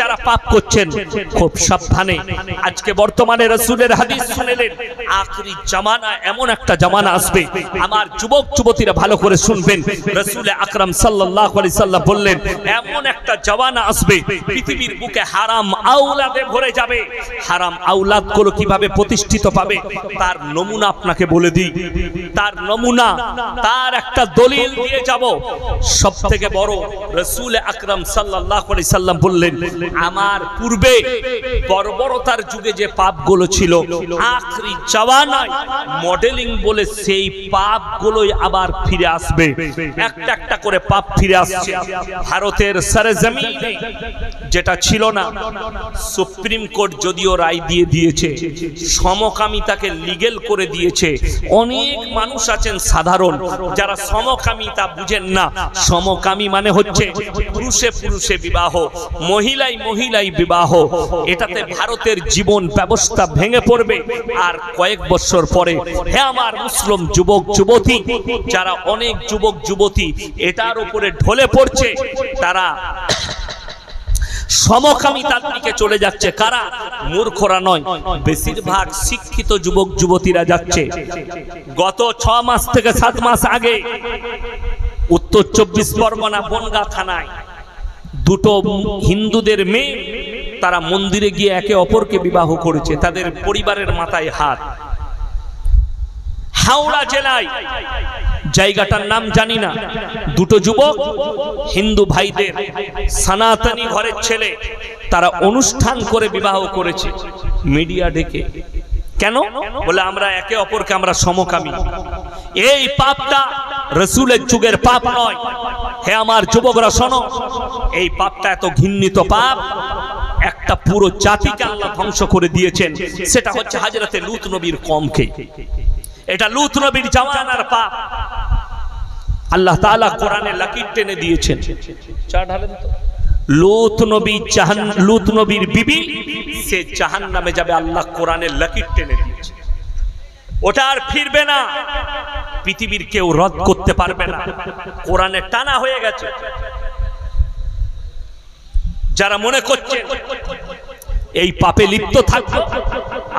যারা পাপ করছেন, খুব সাবধানে। আজকে বর্তমানে রসুলের হাদিস শুনেলেন, আখরি জামানা এমন একটা জামানা আসবে। আমার যুবক, যুবতীরা ভালো করে শুনবেন। রসুল আকরাম সাল্লাল্লাহু আলাইহি সাল্লাম বললেন, এমন একটা জামানা আসবে, পৃথিবীর বুকে হারাম আওলাদে ভরে যাবে। হারাম আওলাদগুলো কীভাবে প্রতিষ্ঠিত পাবে? তার নমুনা আপনাকে বলে দিই। তার নমুনা, তার একটা দলিল দিয়ে যাব। সব থেকে বড়, রসুল আকরাম সাল্লাল্লাহু আলাইহি সাল্লাম বললেন আমার পূর্বে বর্বরতার যুগে যে পাপগুলো ছিল, আখরি জাওয়ানায় মডেলিং বলে সেই পাপগুলোই আবার ফিরে আসবে। একটা একটা করে পাপ ফিরে আসছে। ভারতের সরজমিনে যেটা ছিল না, সুপ্রিম কোর্ট যদিও রায় দিয়ে দিয়েছে, সমকামিতাকে লিগেল করে দিয়েছে। অনেক মানুষ আছেন সাধারণ, যারা সমকামিতা বুঝেন না। সমকামী মানে হচ্ছে পুরুষে পুরুষে বিবাহ মহিলাই মহিলাই বিবাহ, এটাতে ভারতের জীবন ব্যবস্থা ভেঙে পড়বে। আর কয়েক বছর পরে, হে আমার মুসলিম যুবক, যুবতী, যারা অনেক যুবক, যুবতী, এটার উপরে ঢলে পড়ছে, তারা সমকামিতার দিকে চলে যাচ্ছে। কারা? মূর্খরা নয়, বেশিরভাগ শিক্ষিত যুবক, যুবতীরা যাচ্ছে। গত ছ মাস থেকে সাত মাস আগে, উত্তর চব্বিশ পরগনা বনগা থানায় দুটো হিন্দুদের মেয়ে তারা মন্দিরে গিয়ে একে অপরকে বিবাহ করেছে, তাদের পরিবারের মাথায় হাত। হাওড়া জেলায় জায়গাটার নাম জানি না, দুটো যুবক, হিন্দু ভাইদের সনাতনী ঘরের ছেলে, তারা অনুষ্ঠান করে বিবাহ করেছে। মিডিয়া ডেকে, কেন? বলে আমরা একে অপরকে আমরা সমকামী। এই পাপটা রসুলের যুগের পাপ নয়। হে আমার যুবকরা, শোনো। এই পাপটা এত ঘৃণিত পাপ। একটা পুরো জাতিকে আল্লাহ ধ্বংস করে দিয়েছেন। সেটা হচ্ছে হাজরাতে লুত নবীর কমকে। এটা লুত নবীর জামানার পাপ। আল্লাহ তাআলা কোরআনে লাকির টেনে দিয়েছেন। চা ঢালেন তো। লুত নবী জাহান, লুত নবীর বিবি, সে জাহান নামে যাবে। আল্লাহ কোরআনে লাকির টেনে দিয়েছে। ওটা আর ফিরবে না। পৃথিবীর কেউ রদ করতে পারবে না। কোরআনে টানা হয়ে গেছে। যারা মনে করছে, এই পাপে লিপ্ত থাকবে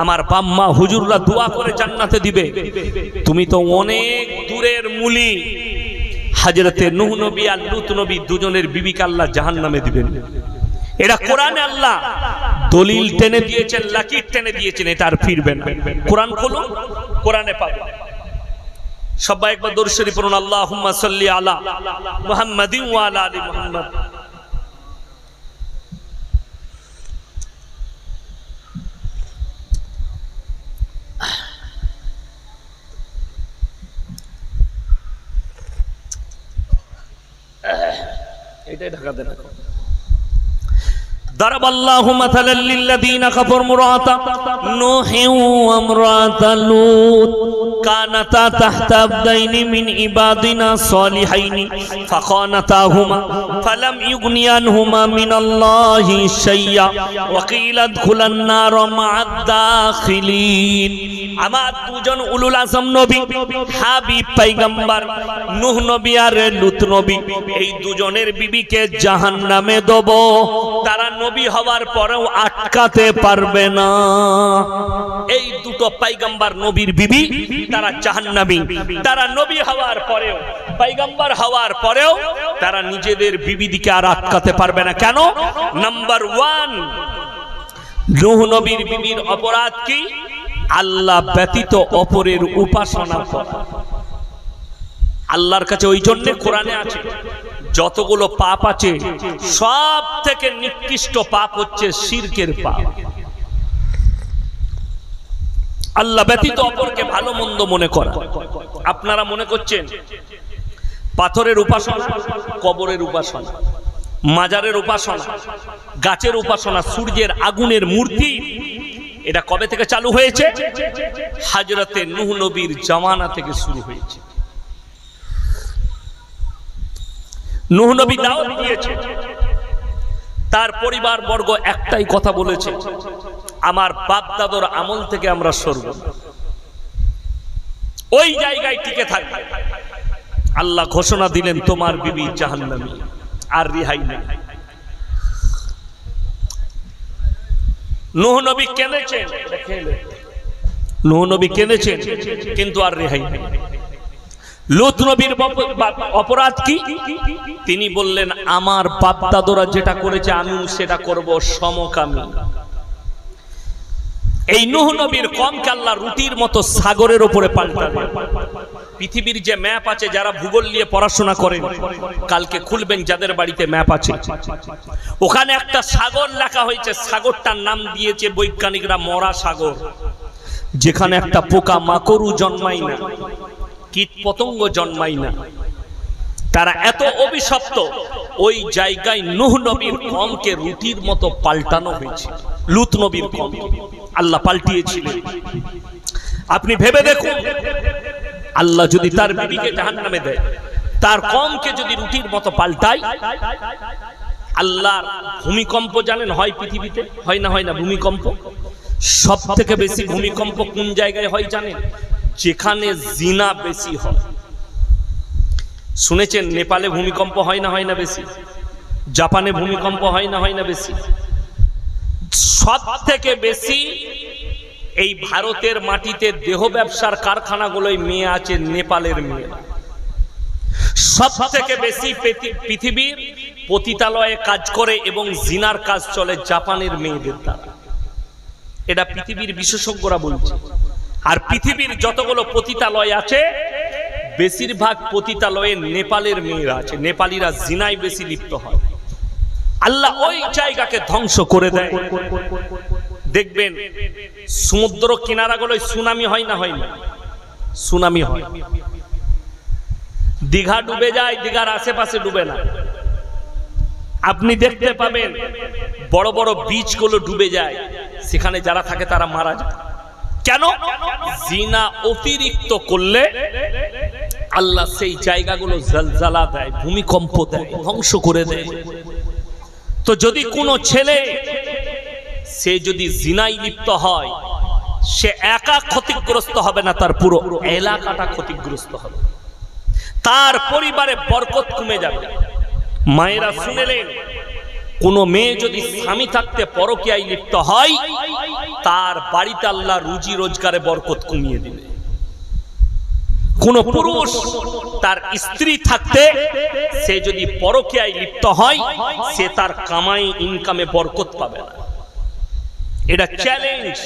আমার বাম্মা হুজুররা দোয়া করে জান্নাতে দিবে। তুমি তো অনেক দূরের মুলি। হাজরতে নুহ নবী আর লুত নবী দুজনের বিবিকে আল্লাহ জাহান নামে দিবেন। এটা কোরআনে আল্লাহ। দলিল টেনে দিয়েছেন লাকির টেনে দিয়েছেন, এটা আর ফিরবেন কোরআন খুলুন কোরআনে পাবে। সবাই একবার দর্শনী পড়ুন আল্লাহ সাল্লি আলা মুহাম্মাদিন ওয়া আলা আলি মুহাম্মদ এটাই ঢাকা দেন এখন ضرب الله مثلا للذين كفروا امرأة نوح وامرأة لوط কানাতা তাহতা আবদাইনি মিন ইবাদিনা সলিহাইনি ফাখানাতাহুমা ফালাম ইউগনিয়ানহুমা মিনাল্লাহি শাইয়া, ওয়া কিলা আদখুলান নার মা'আদ দাখিলিন। আমার দুজন উলুল আজম নবী, হাবিব পয়গম্বর, নূহ নবী আর লুত নবী। এই দুজনের বিবিকে জাহান্নামে দেব। তারা নবী হওয়ার পরেও আটকাতে পারবে না। এই দুটো পাইগাম্বার নবীর বিবি, তারা জাহান্নামী। তারা নবী হওয়ার পরেও পাইগাম্বার হওয়ার পরেও তারা নিজেদের বিবিদিকে আর আটকাতে পারবে না। কেন? নাম্বার ওয়ান নূহ নবীর বিবির অপরাধ কি? আল্লাহ ব্যতীত অপরের উপাসনা করা। আল্লাহর কাছে ওই জন্য কোরআনে আছে, যতগুলো পাপ আছে সব থেকে নিকৃষ্ট পাপ হচ্ছে শিরকের পাপ। আল্লাহ ব্যতীত অপরকে ভালো মন্দ মনে করা। আপনারা মনে করছেন, পাথরের উপাসনা, কবরের উপাসনা, মাজারের উপাসনা, গাছের উপাসনা, সূর্যের আগুনের মূর্তি এটা কবে থেকে চালু হয়েছে? হাজরতে নুহ নবীর জামানা থেকে শুরু হয়েছে। নুহ নবী দাওয়াত দিয়েছে। তার পরিবার বর্গ একটাই কথা বলেছে, আমার বাপ দাদর আমল থেকে আমরা সরব ওই জায়গায় টিকে থাকবে আল্লাহ ঘোষণা দিলেন, তোমার বিবি জাহান্নামী, আর রিহাই নেই। নুহ নবী কেঁদেছেন। নুহ নবী কেঁদেছেন, কিন্তু আর রেহাই নেই। লুত নবীর অপরাধ কি? তিনি বললেন, আমার বাপ দাদুরা যেটা করেছে আমি সেটা করব সমকামী। এই নুহ নবীর কমকে আল্লাহ রুটির মতো সাগরের উপরে পাল্টাবে পৃথিবীর যে ম্যাপ আছে, যারা ভূগোল নিয়ে পড়াশোনা করেন, কালকে খুলবেন যাদের বাড়িতে ম্যাপ আছে। ওখানে একটা সাগর লেখা হয়েছে, সাগরটার নাম দিয়েছে বৈজ্ঞানিকরা মরা সাগর। যেখানে একটা পোকা মাকড়ু জন্মায় না কীট পতঙ্গ জন্মায় না। তারা এত অভিশপ্ত, ওই জায়গায় নুহ নবীর কমকে রুটির মতো পাল্টানো হয়েছে। লুত নবীর কম। আল্লাহ পাল্টিয়েছিলেন। আপনি ভেবে দেখুন, আল্লাহ যদি তার বিবিকে জাহান নামে দেয়, তার কমকে যদি রুটির মতো পাল্টায় আল্লাহর ভূমিকম্প জানেন হয় পৃথিবীতে, হয় না হয় না ভূমিকম্প? সব থেকে বেশি ভূমিকম্প কোন জায়গায় হয় জানেন? যেখানে জিনা বেশি হয়। শুনেছেন, নেপালে ভূমিকম্প হয় না হয় না বেশি। জাপানে ভূমিকম্প হয় না হয় না বেশি। সব থেকে বেশি এই ভারতের মাটিতে দেহ ব্যবসার কারখানাগুলোই মেয়ে আছে, নেপালের মেয়ে। সব থেকে বেশি পৃথি- পৃথিবীর পতিতালয়ে কাজ করে এবং জিনার কাজ চলে জাপানের মেয়েদের দ্বারা। এটা পৃথিবীর বিশেষজ্ঞরা বলছে। আর পৃথিবীর যতগুলো পতিতালয় আছে বেশিরভাগ পতিতালয়ে নেপালের মেয়েরা আছে। নেপালিরা জিনায় বেশি লিপ্ত হয়। আল্লাহ ওই জায়গাকে ধ্বংস করে দেয়। দেখবেন, সমুদ্র কিনারাগুলোয় সুনামি হয় না হয় না? সুনামি হয়। দীঘা ডুবে যায়, দীঘার আশেপাশে ডুবে না। আপনি দেখতে পাবেন, বড় বড় বীজগুলো ডুবে যায়। সেখানে যারা থাকে তারা মারা যায়। কেন? জিনা অতিরিক্ত করলে আল্লাহ সেই জায়গাগুলো জলজালা দেয়, ভূমিকম্প দেয়, ধ্বংস করে দেয়। তো যদি কোনো ছেলে, সে যদি জিনাই লিপ্ত হয়, সে একা ক্ষতিগ্রস্ত হবে না, তার পুরো এলাকাটা ক্ষতিগ্রস্ত হবে। তার পরিবারে বরকত কমে যাবে। মায়েরা শুনেলেন কোন মেয়ে যদি স্বামী থাকতে পরকীয়ায় লিপ্ত হয়, তার বাড়িতে আল্লাহ রুজি রোজগারে বরকত কমিয়ে দিবে। কোন পুরুষ তার স্ত্রী থাকতে সে যদি পরকীয়ায় লিপ্ত হয়, সে তার কামাই ইনকামে বরকত পাবে না। এটা চ্যালেঞ্জ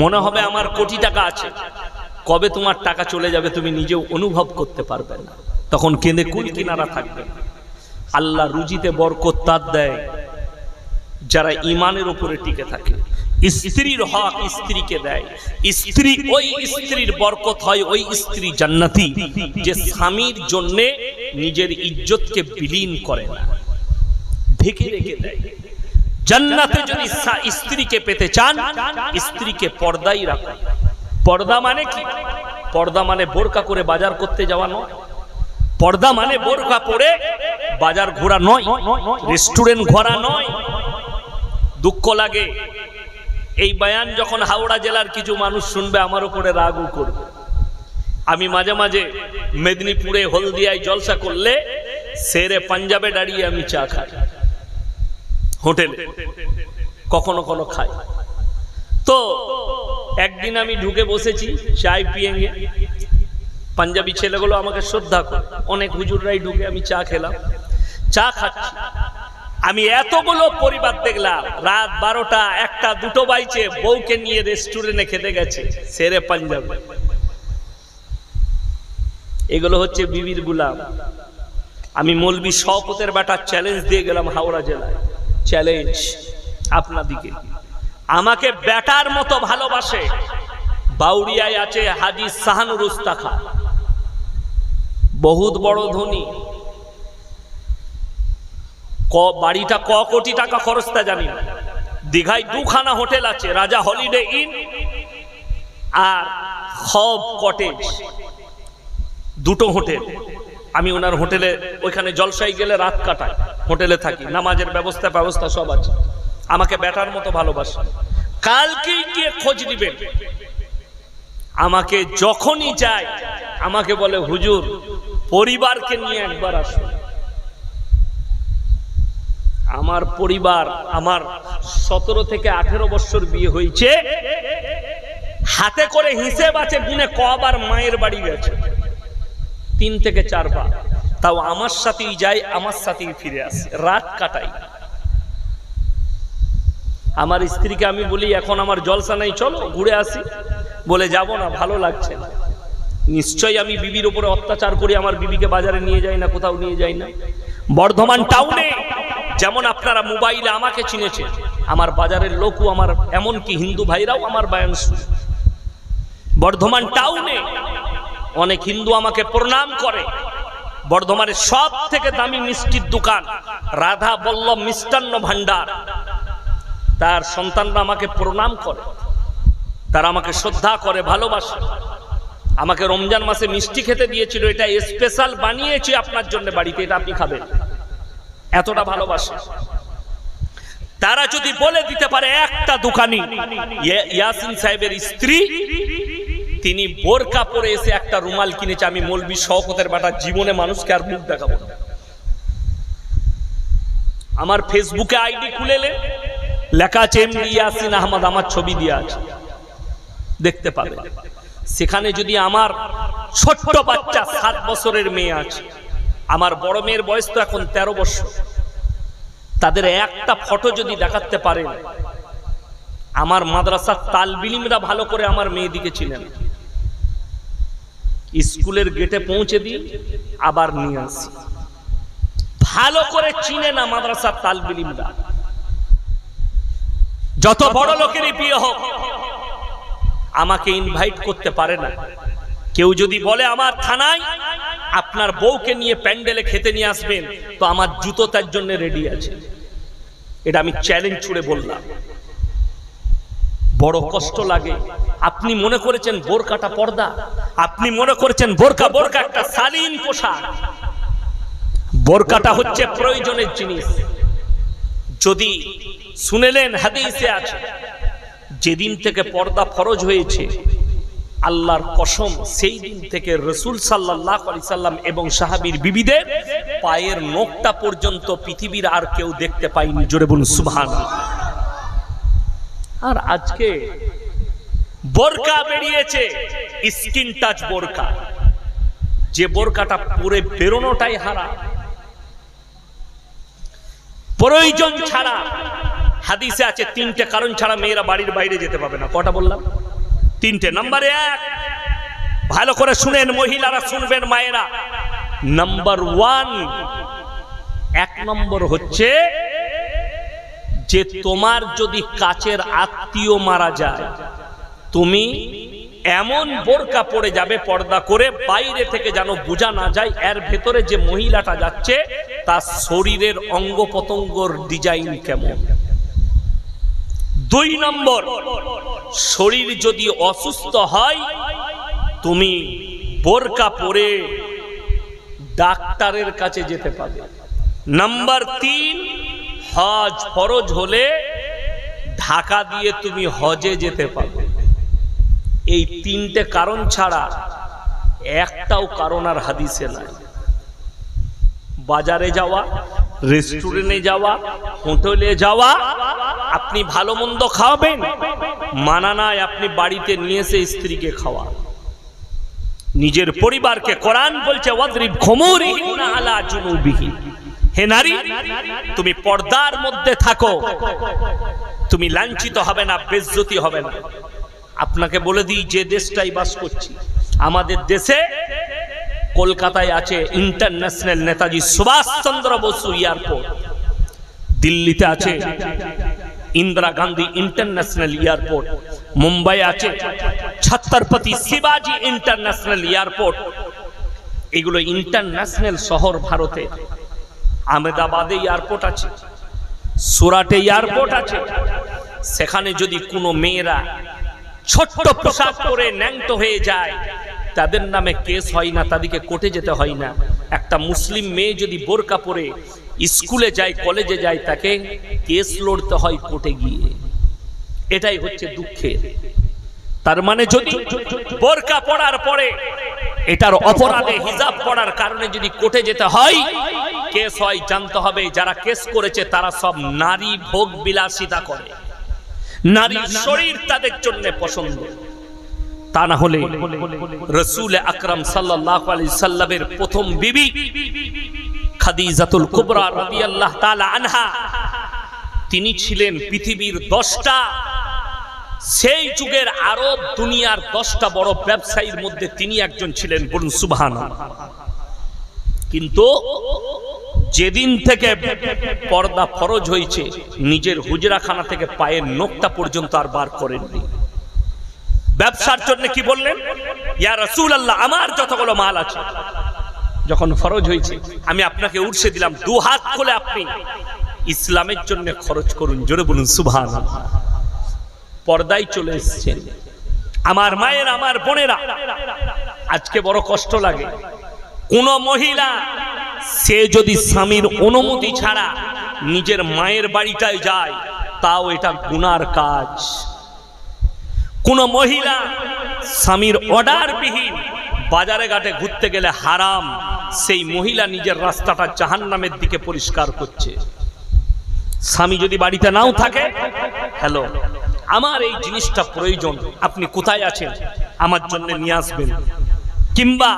মনে হবে আমার কোটি টাকা আছে। কবে তোমার টাকা চলে যাবে তুমি নিজেও অনুভব করতে পারবে না। তখন কেঁদে কুল কিনারা থাকবে আল্লাহ রুজিতে বরকত তার দেয়। যারা ইমানের উপরে টিকে থাকে। স্ত্রীর হক স্ত্রীকে দেয়। স্ত্রী ওই স্ত্রীর বরকত হয়, ওই স্ত্রী জান্নাতি, যে স্বামীর জন্য নিজের ইজ্জতকে বিলীন করে না। ঢেকে রেখে দেয়। জান্নাতে যদি স্ত্রীকে পেতে চান, স্ত্রীকে পর্দাই রাখুন। পর্দা মানে কি? পর্দা মানে বোরকা করে বাজার করতে যাওয়া নয়। পর্দা মানে বোরকা পরে বাজার ঘোরা নয় রেস্টুরেন্ট ঘোরা নয়। দুঃখ লাগে। এই বায়ান যখন হাওড়া জেলার কিছু মানুষ শুনবে আমার উপরে রাগও করবে। আমি মাঝে মাঝে মেদিনীপুরে হলদিয়ায় জলসা করলে সেরে পাঞ্জাবে দাঁড়িয়ে আমি চা খাই। হোটেলে, কখনো কখনো খাই। তো, একদিন আমি ঢুকে বসেছি চাই পিয়েঙ্গে পাঞ্জাবি ছেলেগুলো আমাকে শ্রদ্ধা করে। অনেক হুজুররাই ঢুকে আমি চা খেলাম। চা খাচ্ছি। আমি এতগুলো পরিবার দেখলাম, রাত বারোটা, একটা, দুটো বাইচে বউকে নিয়ে রেস্টুরেন্টে খেতে গেছে, সেরে পাঞ্জাব। এগুলো হচ্ছে বিবির গুলাম। আমি মলবি শওকতের বেটা চ্যালেঞ্জ দিয়ে গেলাম হাওড়া জেলায়। চ্যালেঞ্জ আপনাদিকে। আমাকে বেটার মতো ভালোবাসে বাউরিয়ায় আছে হাজি শাহানুর বহুত বড় ধনী। ক, বাড়িটা ক কোটি টাকা খরচ তা জানি না। দীঘায় দুখানা হোটেল আছে, রাজা হলিডে ইন আর হব কটেজ। দুটো হোটেল। আমি ওনার হোটেলে, ওইখানে জলসাই গেলে রাত কাটাই, হোটেলে থাকি, নামাজের ব্যবস্থা ব্যবস্থা সব আছে। আমাকে ব্যাটার মতো ভালোবাসে। কালকেই গিয়ে খোঁজ দিবেন আমাকে যখনই যায়, আমাকে বলে, হুজুর, পরিবারকে নিয়ে একবার আসুন। আমার পরিবার আমার সতেরো থেকে আঠেরো বছর বিয়ে হয়েছে। হাতে করে হিসেব আছে, গুনে কবার মায়ের বাড়ি গেছে। তিন থেকে চারবার। তাও আমার সাথেই যাই আমার সাথেই ফিরে আসে। রাত কাটাই। আমার স্ত্রীকে আমি বলি, এখন আমার জলসা নাই, চলো ঘুরে আসি। বলে, যাব না, ভালো লাগছে না। নিশ্চয়ই আমি বিবির উপরে অত্যাচার করি, আমার বিবিকে বাজারে নিয়ে যাই না, কোথাও নিয়ে যাই না। বর্ধমান টাউনে যেমন আপনারা মোবাইলে আমাকে চিনেছেন, আমার বাজারের লোকও আমার, এমনকি হিন্দু ভাইরাও আমার বায়ান শুনে। বর্ধমান টাউনে অনেক হিন্দু আমাকে প্রণাম করে। বর্ধমানের সব থেকে দামি মিষ্টির দোকান, রাধা বল্লভ মিষ্টান্ন ভান্ডার তার সন্তানরা আমাকে প্রণাম করে। তারা আমাকে শ্রদ্ধা করে, ভালোবাসে। আমাকে রমজান মাসে মিষ্টি খেতে দিয়েছিল, এটা স্পেশাল বানিয়েছি আপনার জন্য বাড়িতে, এটা আপনি খাবেন। এতটা ভালোবাসে। তারা যদি বলে দিতে পারে একটা দোকানি ইয়াসিন সাহেবের স্ত্রী, তিনি বোরকা পরে এসে একটা রুমাল কিনেছে, আমি মলবি শওকতের বাটা, জীবনে মানুষকে আর মুখ দেখাবো আমার ফেসবুকে আইডি খুলেলে লেখা আছে ইয়াসিন আহমদ, আমার ছবি দিয়ে আছে। দেখতে পাবে। সেখানে যদি আমার ছোট্ট বাচ্চা সাত বছরের মেয়ে আছে আমার বড় মেয়ের বয়স তো এখন তেরো বছর। তাদের একটা ফটো যদি দেখাতে পারেন, আমার মাদ্রাসার তালবিলিমরা ভালো করে আমার মেয়েদিকে ছিলেন স্কুলের গেটে পৌঁছে দিই আবার নিয়ে আসি। ভালো করে চিনে না মাদ্রাসার তালবিলিমরা যত বড় লোকেরই বিয়ে হোক, আমাকে ইনভাইট করতে পারে না। কেউ যদি বলে, আমার থানায় আপনার বউকে নিয়ে প্যান্ডেলে খেতে নিয়ে আসবেন, তো আমার জুতো তার জন্য রেডি আছে। এটা আমি চ্যালেঞ্জ ছুড়ে বললাম। বড় কষ্ট লাগে। আপনি মনে করেছেন বোরকাটা পর্দা? আপনি মনে করেছেন বোরকা বোরকা একটা শালীন পোশাক? বোরকাটা হচ্ছে প্রয়োজনের জিনিস। যদি শুনেলেন হাদিসে আছে, যেদিন থেকে পর্দা ফরজ হয়েছে আল্লাহর কসম, সেই দিন থেকে রসুল সাল্লাহ আলি সাল্লাম এবং সাহাবীর বিবিদের পায়ের নখটা পর্যন্ত পৃথিবীর আর কেউ দেখতে পায়নি। জোরে বলুন সুবহান আর আজকে বোরকা বেরিয়েছে, স্কিন টাচ বোরকা। যে বোরকাটা পরে বেরোনোটাই হারা প্রয়োজন ছাড়া। হাদিসে আছে, তিনটে কারণ ছাড়া মেয়েরা বাড়ির বাইরে যেতে পাবে না। কটা বললাম? তিনটে। নাম্বার এক, ভালো করে শুনেন, মহিলারা শুনবেন, মায়েরা। নাম্বার ওয়ান এক নম্বর হচ্ছে যে তোমার যদি কাছের আত্মীয় মারা যায়, তুমি এমন বোরকা পড়ে যাবে, পর্দা করে বাইরে থেকে যেন বোঝা না যায়, এর ভেতরে যে মহিলাটা যাচ্ছে, তার শরীরের অঙ্গ ডিজাইন কেমন? দুই নম্বর, শরীর যদি অসুস্থ হয়, তুমি বোরকা পরে ডাক্তারের কাছে যেতে পারবে নাম্বার তিন, হজ ফরজ হলে ঢাকা দিয়ে তুমি হজে যেতে পারবে। এই তিনটে কারণ ছাড়া একটাও কারণ আর হাদিসে নাই। বাজারে যাওয়া, রেস্টুরেন্টে যাওয়া, হোটেলে যাওয়া আপনি ভালো মন্দ খাওয়াবেন? মানা নাই আপনি বাড়িতে নিয়ে এসে স্ত্রীকে খাওয়া। নিজের পরিবারকে কোরআন বলছে হে নারী, তুমি পর্দার মধ্যে থাকো। তুমি লাঞ্ছিত হবে না, বেজ্জতি হবে না। আপনাকে বলে দিই, যে দেশটাই বাস করছি, আমাদের দেশে কলকাতায় আছে ইন্টারন্যাশনাল নেতাজি সুভাষচন্দ্র বসু এয়ারপোর্ট। দিল্লিতে আছে ইন্দিরা গান্ধী ইন্টারন্যাশনাল এয়ারপোর্ট, মুম্বাই আছে ছত্রপতি শিবাজি ইন্টারন্যাশনাল এয়ারপোর্ট। এগুলো ইন্টারন্যাশনাল শহর ভারতে। আহমেদাবাদে এয়ারপোর্ট আছে, সুরাটে এয়ারপোর্ট আছে। সেখানে যদি কোনো মেয়েরা ছোট্ট পোশাক পরে ন্যাংট হয়ে যায়, তাদের নামে কেস হয় না, তাদেরকে কোর্টে যেতে হয় না। একটা মুসলিম মেয়ে যদি বোরকা পরে স্কুলে যায় কলেজে যায় তাকে কেস লড়তে হয় কোর্টে গিয়ে। এটাই হচ্ছে দুঃখের। তার মানে যদি বোরকা পড়ার পরে এটার অপরাধে হিজাব পড়ার কারণে যদি কোর্টে যেতে হয় কেস হয় জানতে হবে যারা কেস করেছে তারা সব নারী ভোগ বিলাসিতা করে। নারীর শরীর তাদের জন্য পছন্দ। তা না হলে রসুল আকরাম সাল্লাল্লাহু আলাইহি সাল্লামের প্রথম বিবি খাদিজাতুল কুবরা রাদিয়াল্লাহু তাআলা আনহা। তিনি ছিলেন পৃথিবীর দশটা, সেই যুগের আরব দুনিয়ার দশটা বড় ব্যবসায়ীর মধ্যে তিনি একজন ছিলেন বলুন সুবহান কিন্তু যেদিন থেকে পর্দা ফরজ হয়েছে, নিজের হুজরাখানা থেকে পায়ের নোকটা পর্যন্ত আর বার করেননি। ব্যবসার জন্য কি বললেন? ইয়া রসুল আল্লাহ আমার যতগুলো মাল আছে যখন ফরজ হয়েছে, আমি আপনাকে উঠছে দিলাম, দু হাত খুলে আপনি। ইসলামের জন্য খরচ করুন, জোরে বলুন সুভান পর্দায় চলে এসছেন। আমার মায়ের, আমার বোনেরা, আজকে বড় কষ্ট লাগে। কোন মহিলা, সে যদি স্বামীর অনুমতি ছাড়া নিজের মায়ের বাড়িটায় যায়, তাও এটা গুনার কাজ। কোন মহিলা স্বামীর অর্ডার বিহীন বাজারে ঘাটে ঘুরতে গেলে হারাম। সেই মহিলা নিজের রাস্তাটা জাহান্নামের দিকে পরিষ্কার করছে। স্বামী যদি বাড়িতে নাও থাকে, হ্যালো, আমার এই জিনিসটা প্রয়োজন, আপনি কোথায় আছেন? আমার জন্য নিয়ে আসবেন। কিংবা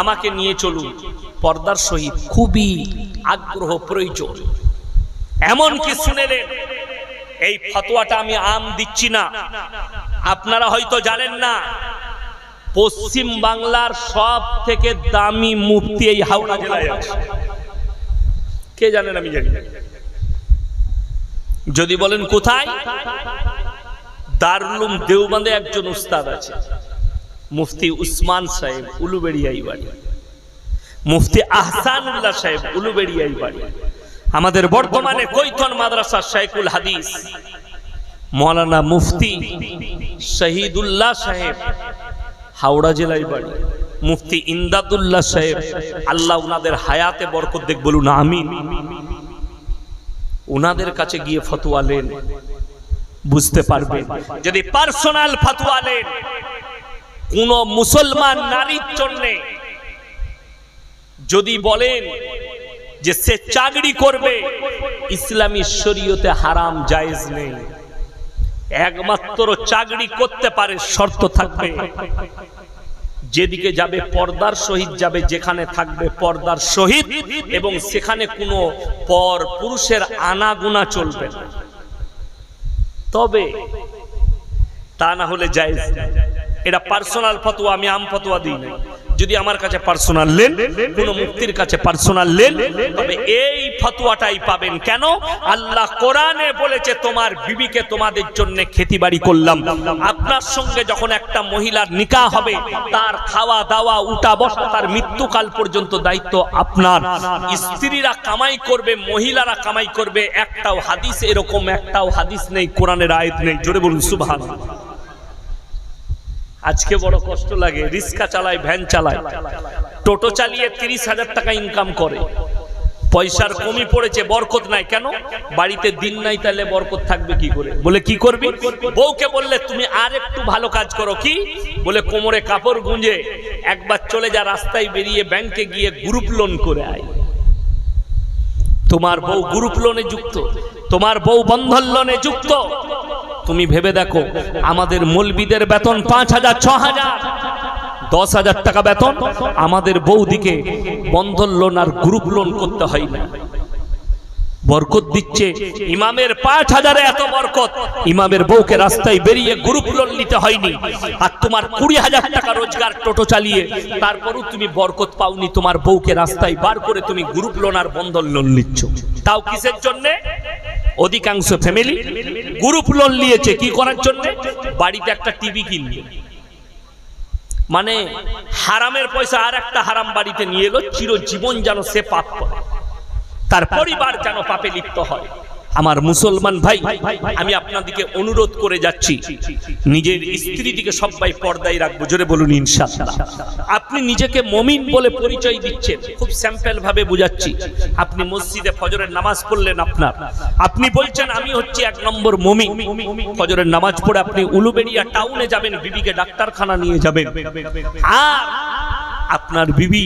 আমাকে নিয়ে চলুন। পর্দার সহিত খুবই আগ্রহ প্রয়োজন। এমন কি শুনেলেন, এই ফতোয়াটা আমি আম দিচ্ছি না। আপনারা হয়তো জানেন না পশ্চিম বাংলার সব থেকে দামি মুফতি এই হাওড়া জেলায় আছে। কে জানেন আমি জানি। যদি বলেন কোথায়? দারুলুম দেওবন্দে একজন উস্তাদ আছে, মুফতি উসমান সাহেব উলুবেড়িয়াই বাড়ি, মুফতি আহসানুল্লাহ সাহেব উলুবেড়িয়াই বাড়ি। আমাদের বর্তমানে কৈথন মাদ্রাসা শাইকুল হাদিস, মৌলানা মুফতি শহীদুল্লাহ সাহেব হাওড়া জেলায় বাড়ি। মুফতি ইন্দাদুল্লাহ সাহেব, আল্লাহ উনাদের হায়াতে বরকত দেখ বলুন, আমিন। উনাদের কাছে গিয়ে ফতোয়া বুঝতে পারবেন। যদি পার্সোনাল ফতোয়া কোন মুসলমান নারীর জন্য যদি বলেন যে সে চাকরি করবে, ইসলামী শরীয়তে হারাম জায়েজ নেই। একমাত্র চাকরি করতে পারে, শর্ত থাকবে। যেদিকে যাবে পর্দার সহিত যাবে, যেখানে থাকবে পর্দার সহিত, এবং সেখানে কোনো পর পুরুষের আনাগুনা চলবে না। তবে তা না হলে যায় এটা পার্সোনাল ফতোয়া, আমি আম ফতোয়া দিই যদি আমার কাছে পার্সোনাল লেন, কোন মুক্তির কাছে পার্সোনাল লেন, তবে এই ফতোয়াটাই পাবেন। কেন? আল্লাহ কোরআনে বলেছে, তোমার বিবিকে তোমাদের জন্য খেতিবাড়ি করলাম। আপনার সঙ্গে যখন একটা মহিলার নিকা হবে, তার খাওয়া দাওয়া, উঠা বসা, তার মৃত্যুকাল পর্যন্ত দায়িত্ব আপনার। স্ত্রীরা কামাই করবে, মহিলারা কামাই করবে, একটাও হাদিস এরকম, একটাও হাদিস নেই, কোরআনের আয়াত নেই। জোরে বলুন সুবহান আজকে বড় কষ্ট লাগে, রিক্সা চালায়, ভ্যান চালায়। টোটো চালিয়ে তিরিশ হাজার টাকা ইনকাম করে। পয়সার কমি পড়েছে, বরকত নাই। কেন? বাড়িতে দিন নাই তাহলে বরকত থাকবে কি করে? বলে, কি করবি? বউকে বললে, তুমি আর একটু ভালো কাজ করো। কি? বলে, কোমরে কাপড় গুঁজে একবার চলে যা রাস্তায় বেরিয়ে ব্যাংকে গিয়ে গ্রুপ লোন করে আয়। তোমার বউ গ্রুপ লোনে যুক্ত, তোমার বউ বন্ধন লোনে যুক্ত। তুমি ভেবে দেখো, আমাদের মলবিদের বেতন পাঁচ হাজার, ছ হাজার। দশ হাজার টাকা বেতন আমাদের বৌদিকে বন্ধন লোন আর গ্রুপ লোন করতে হয় না। বরকত দিচ্ছে ইমামের পাঁচ হাজারে এত বরকত। ইমামের বউকে রাস্তায় বেরিয়ে গ্রুপ লোন নিতে হয়নি। আর তোমার কুড়ি হাজার টাকা রোজগার টোটো চালিয়ে তারপরও তুমি বরকত পাওনি, তোমার বউকে রাস্তায় বার করে তুমি গ্রুপ লোন আর বন্ধন লোন নিচ্ছ। তাও কিসের জন্যে? অধিকাংশ ফ্যামিলি গ্রুপ লোন নিয়েছে। কি করার জন্য? বাড়িতে একটা টিভি কিনবে। মানে হারামের পয়সা আর একটা হারাম বাড়িতে নিয়ে এলো, চিরজীবন যেন সে পাপ করে। তার পরিবার যেন পাপে লিপ্ত হয়। আমার মুসলমান ভাই আমি আপনাদিকে অনুরোধ করে যাচ্ছি। নিজের স্ত্রী দিকে সবাই পর্দায় রাখব জোরে বলুন ইনশাআল্লাহ। আপনি নিজেকে মমিন বলে পরিচয় দিচ্ছেন খুব স্যাম্পেল ভাবে বুঝাচ্ছি। আপনি মসজিদে ফজরের নামাজ পড়লেন আপনার। আপনি বলছেন আমি হচ্ছি এক নম্বর মমিন। ফজরের নামাজ পড়ে আপনি উলুবেড়িয়া টাউনে যাবেন বিবিকে ডাক্তারখানা নিয়ে যাবেন। আর আপনার বিবি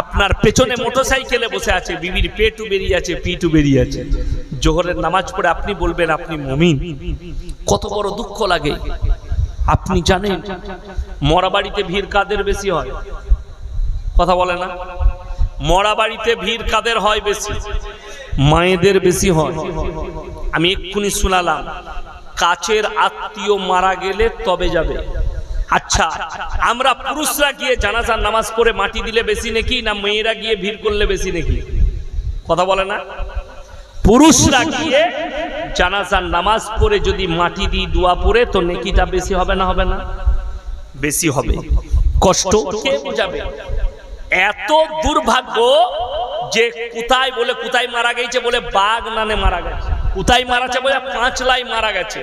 আপনার পেছনে মোটরসাইকেলে বসে আছে বিবির পেটু বেরিয়ে আছে পিটু বেরিয়ে আছে। জোহরের নামাজ পড়ে আপনি বলবেন, আপনি মমিন। কত বড় দুঃখ লাগে। আপনি জানেন মরা বাড়িতে ভিড় কাদের বেশি হয়? কথা বলে না? মরা বাড়িতে ভিড় কাদের হয় বেশি? মায়েদের বেশি হয়। আমি এক্ষুনি শুনালাম, কাছের আত্মীয় মারা গেলে তবে যাবে। আচ্ছা আমরা পুরুষরা গিয়ে জানাজার নামাজ পড়ে মাটি দিলে বেশি নাকি, না মেয়েরা গিয়ে ভিড় করলে বেশি নাকি? কথা বলে না? পুরুষরা গিয়ে জানাজার নামাজ পড়ে যদি মাটি দিই দোয়া পড়ে তো নেকিটা বেশি হবে না হবে না? বেশি হবে। কষ্ট? কে বোঝাবে? এত দুর্ভাগ্য যে কোথায় বলে কোথায় মারা গেছে বলে বাঘ নানে মারা গেছে। কোথায় মারাছে বলে পাঁচলাই মারা গেছে।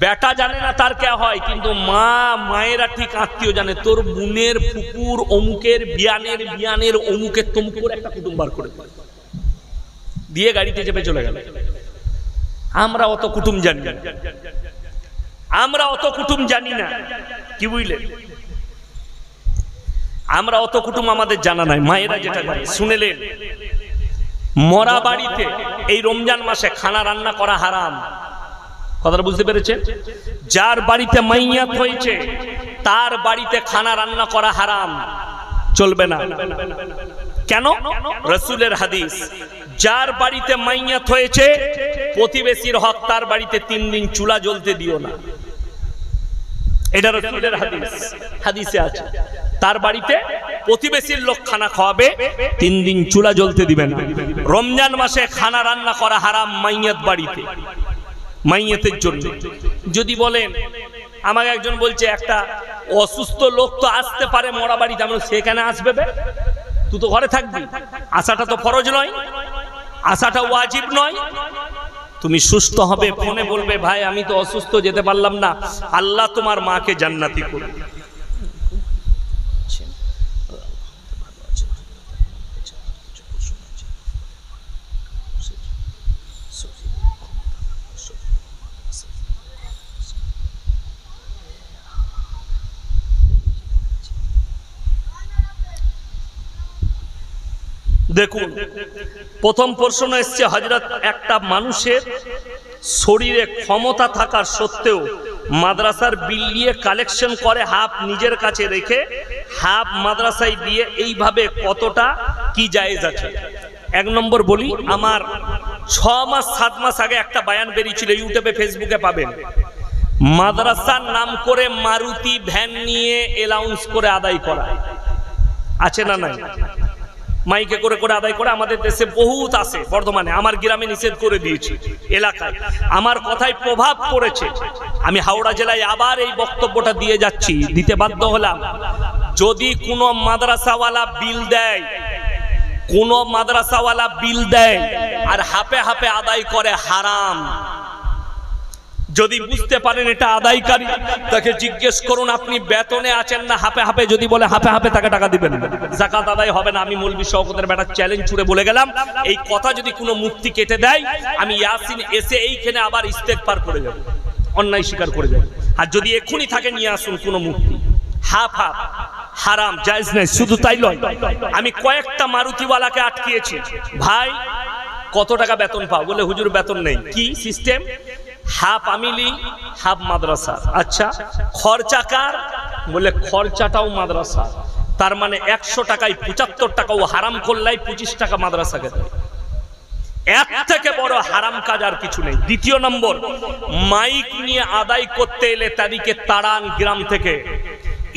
বেটা জানে না তার কে হয় কিন্তু মা মায়েরা ঠিক আত্মীয় জানে। তোর বোনের পুকুর অমুকের বিয়ানের বিয়ানের অমুকের তমুকের একটা কুটুম বার করে দেয়। গাড়িতে চেপে চলে গেল। আমরা অত কুটুম জানি আমরা অত কুটুম জানি না। কি বুঝলেন আমরা অত কুটুম আমাদের জানা নাই। মায়েরা যেটা করে, শুনেলেন? মরা বাড়িতে এই রমজান মাসে খানা রান্না করা হারাম। কথাটা বুঝতে পেরেছে যার বাড়িতে মাইয়াত হয়েছে, তার বাড়িতে খানা রান্না করা হারাম। চলবে না। কেন? রসুলের হাদিস যার বাড়িতে মাইয়াত হয়েছে প্রতিবেশীর হক তার বাড়িতে তিন দিন চুলা জ্বলতে দিও না। এটা রসুলের হাদিস হাদিসে আছে। তার বাড়িতে প্রতিবেশীর লোক খানা খাওয়াবে তিন দিন চুলা জ্বলতে দিবেন রমজান মাসে খানা রান্না করা হারাম মাইয়াত বাড়িতে মাইয়াতের জন্য। যদি বলেন আমাকে একজন বলছে একটা অসুস্থ লোক তো আসতে পারে মরা বাড়িতে আমি বললাম, সেখানে আসবে? তুই তো ঘরে থাকবি। আশাটা তো ফরজ নয়। আশাটা ওয়াজিব নয়। তুমি সুস্থ হবে, ফোনে বলবে, ভাই, আমি তো অসুস্থ, যেতে পারলাম না। আল্লাহ তোমার মাকে জান্নাতি করবে দেখুন, প্রথম প্রশ্ন এসছে হজরত একটা মানুষের শরীরে ক্ষমতা থাকার সত্ত্বেও মাদ্রাসার বিল নিয়ে কালেকশন করে হাফ নিজের কাছে রেখে, হাফ মাদ্রাসায় দিয়ে এইভাবে কতটা কি জায়েজ আছে? এক নম্বর বলি, আমার ছ মাস, সাত মাস আগে একটা বায়ান বেরিয়েছিল, ইউটিউবে, ফেসবুকে পাবেন। মাদ্রাসার নাম করে মারুতি ভ্যান নিয়ে এলাউন্স করে আদায় করা। আছে না নাই? মাইকে করে করে আদায় করে আমাদের দেশে বহুত আছে বর্ধমানে, আমার গ্রামে নিষেধ করে দিয়েছি এলাকায়। আমার কথায় প্রভাব পড়েছে। আমি হাওড়া জেলায় আবার এই বক্তব্যটা দিয়ে যাচ্ছি, দিতে বাধ্য হলাম। যদি কোনো মাদ্রাসাওয়ালা বিল দেয়, কোনো মাদ্রাসাওয়ালা বিল দেয়, আর হাপে হাপে আদায় করে হারাম। যদি বুঝতে পারেন এটা আদায়কারী, তাকে জিজ্ঞেস করুন, আপনি বেতনে আছেন না, হাপে হাপে যদি বলে হাপে হাপে তাকে টাকা দিবেন। জাকাত আদায় হবে না, আমি মৌলবি শওকতের বেটা চ্যালেঞ্জ ছুড়ে বলে গেলাম। এই কথা যদি কোনো মুক্তি কেটে দেয়, আমি ইয়াসিন এসে এইখানে আবার ইস্তেকবার করে যাব, অন্যায় স্বীকার করে যাব। আর যদি এক্ষুনি থাকে, নিয়ে আসুন কোনো মুক্তি হাফ হাফ, হারাম, জায়েজ নাই, শুধু তাই নয় আমি কয়েকটা মারুতিওয়ালাকে আটকিয়েছি। ভাই, কত টাকা বেতন পাও? বলে, হুজুর, বেতন নেই। কি? সিস্টেম হাফ আমিলি, হাফ মাদ্রাসা। আচ্ছা খরচা কার? বলে খরচাটাও মাদ্রাসা। তার মানে একশো টাকায় পঁচাত্তর টাকা ও হারাম করলাই পঁচিশ টাকা মাদ্রাসাকে দেয় থেকে বড় হারাম কাজ আর কিছু নেই। দ্বিতীয় নম্বর, মাইক নিয়ে আদায় করতে এলে তাদেরকে তাড়ান গ্রাম থেকে।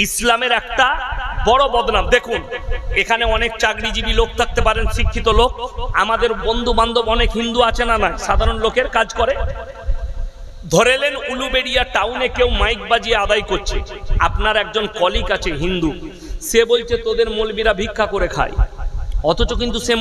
ইসলামের একটা বড় বদনাম। দেখুন, এখানে অনেক চাকরিজীবী লোক থাকতে পারেন, শিক্ষিত লোক। আমাদের বন্ধু বান্ধব অনেক হিন্দু আছে না নাই? সাধারণ লোকের কাজ করে। ধরেলেন উলুবেড়িয়া টাউনে কেউ মাইক বাজিয়ে আদায় করছে। আপনার একজন কলিক আছে, হিন্দু। সে বলছে, তোদের মলবিরা ভিক্ষা করে খায়। অথচ কিন্তু সে